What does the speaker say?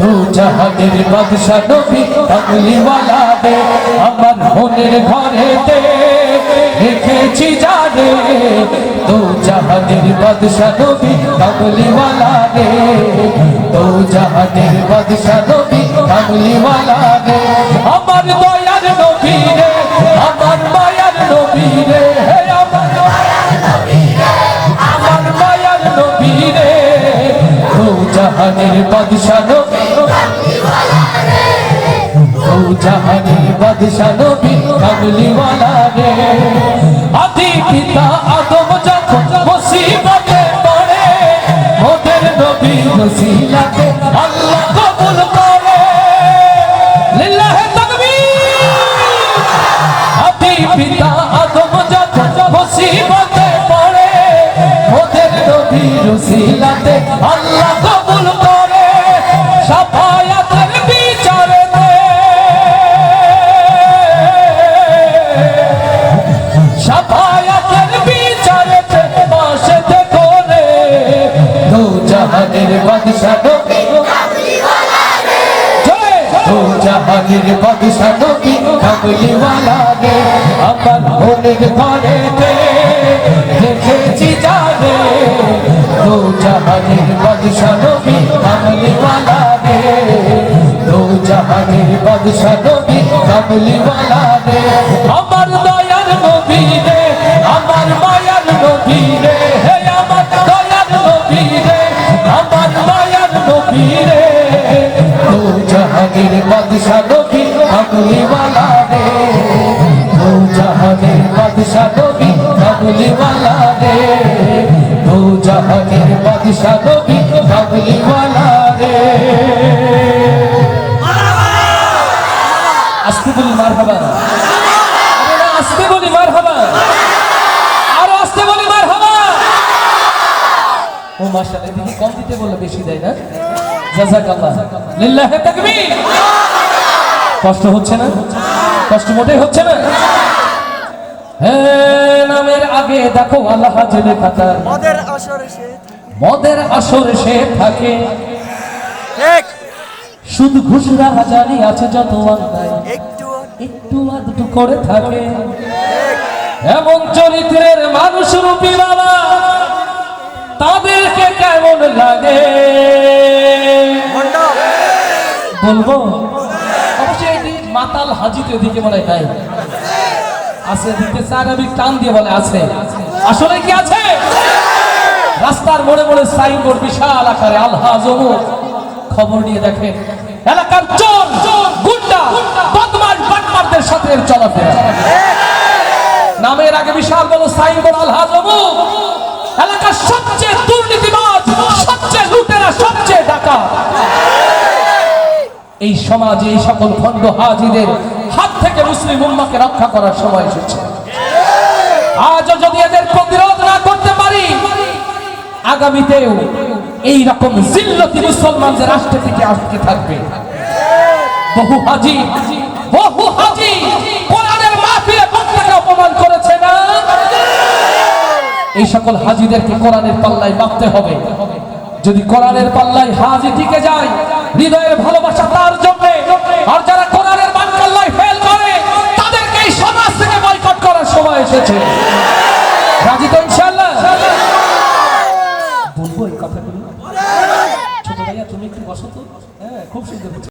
দু জাহানের বাদশা নবী কামলিওয়ালা রে আমার মনের ঘরেতে রেখেছি জানে, দু জাহানের বাদশা নবী কামলিওয়ালা রে দু জাহানের বাদশা নবী কামলিওয়ালা রে আমার দয়ার নবী রে, আমার মায়ার নবী রে আমার আমার মায়ার নবী রে। দু জাহানের বাদশা নবী দু জাহানের বাদশা নবী কামলিওয়ালা রে। আদি পিতা আদম যখন মুসিবতে পড়ে, মোদের নবী নসিলাতে আল্লাহ কবুল করে। লিল্লাহে তাকবীর। আদি পিতা আদম যখন মুসিবতে পড়ে, মোদের নবী নসিলাতে আল্লাহ সাফায়াতের বিচারেতে বসতে করে দু জাহানের বাদশা নবী। জয় দু জাহানের বাদশা নবী কামলিওয়ালা রে আমার মনের ঘরেতে দেখেছি জানে। দু জাহানের বাদশা নবী কামলিওয়ালা রে দু জাহানের বাদশা নবী কামলিওয়ালা জাহানের বাদশা নবী কামলিওয়ালা রে দু। জাহানের বাদশা নবী কামলিওয়ালা রে দু। জাহানের বাদশা নবী কামলিওয়ালা রে আস্তে বলি মার হবা আস্তে বলি মার হবা আস্তে বলি মার হবা ও এদিকে কম দিতে বললে, বেশি দেয় না? জাযাকাল্লাহ। লিল্লাহি তাকবীর। কষ্ট হচ্ছে না? কষ্ট মোটেই হচ্ছে না? হ্যাঁ নামের আগে দেখো আল্লাহ জেলে মদের আসরে সে মদের আসর সে থাকে। ঠিক সুদ ঘুষরা হাজারি আছে যত অন্যায়। একটু একটু আধটু করে থাকে। এমন চরিত্রের মানুষ রূপী বাবা। তাদেরকে কেমন লাগে? বলব? অবশ্যই এটি মাতাল হাজিতে দিকে বলে নাই আছে দিকে চার, আমি টান দিয়ে বলে, আছে। আসলে কি আছে? রাস্তার মোড়ে মোড়ে সাইনবোর্ড বিশাল আকারে আলহা জমু খবর নিয়ে দেখেন, এলাকার চোর, গুন্ডা, বদমাশ বাটমারদের সাথে চলাফেরা। নামের আগে বিশাল বড় সাইনবোর্ড আলহা এই সমাজে এই সকল খণ্ড হাজিদের হাত থেকে মুসলিম উম্মাকে রক্ষা করার সময় এসেছে। আজও যদি এদের প্রতিরোধ না করতে পারি, আগামীতেও এই রকম জিল্লতি মুসলমানদের রাষ্ট্র থেকে আটকে থাকবে। বহু হাজি বহু হাজি কোরআনের মাহফিলে বক্তাকে অপমান করেছে না? এই সকল হাজিদেরকে কোরআনের পাল্লায় মাপতে হবে। যদি কোরআনের পাল্লায় হাজি টিকে যায় হৃদয়ের ভালোবাসা তার জন্য। আর যারা কোরআনের মানকাল্লায় ফেল করে, তাদেরকে এই সমাজ থেকে বয়কট করার সময় এসেছে। রাজি তো ইনশাআল্লাহ? বলব এই কথাগুলো? ছোট ভাইয়া, তুমি একটু বসো তো। হ্যাঁ খুব সুন্দর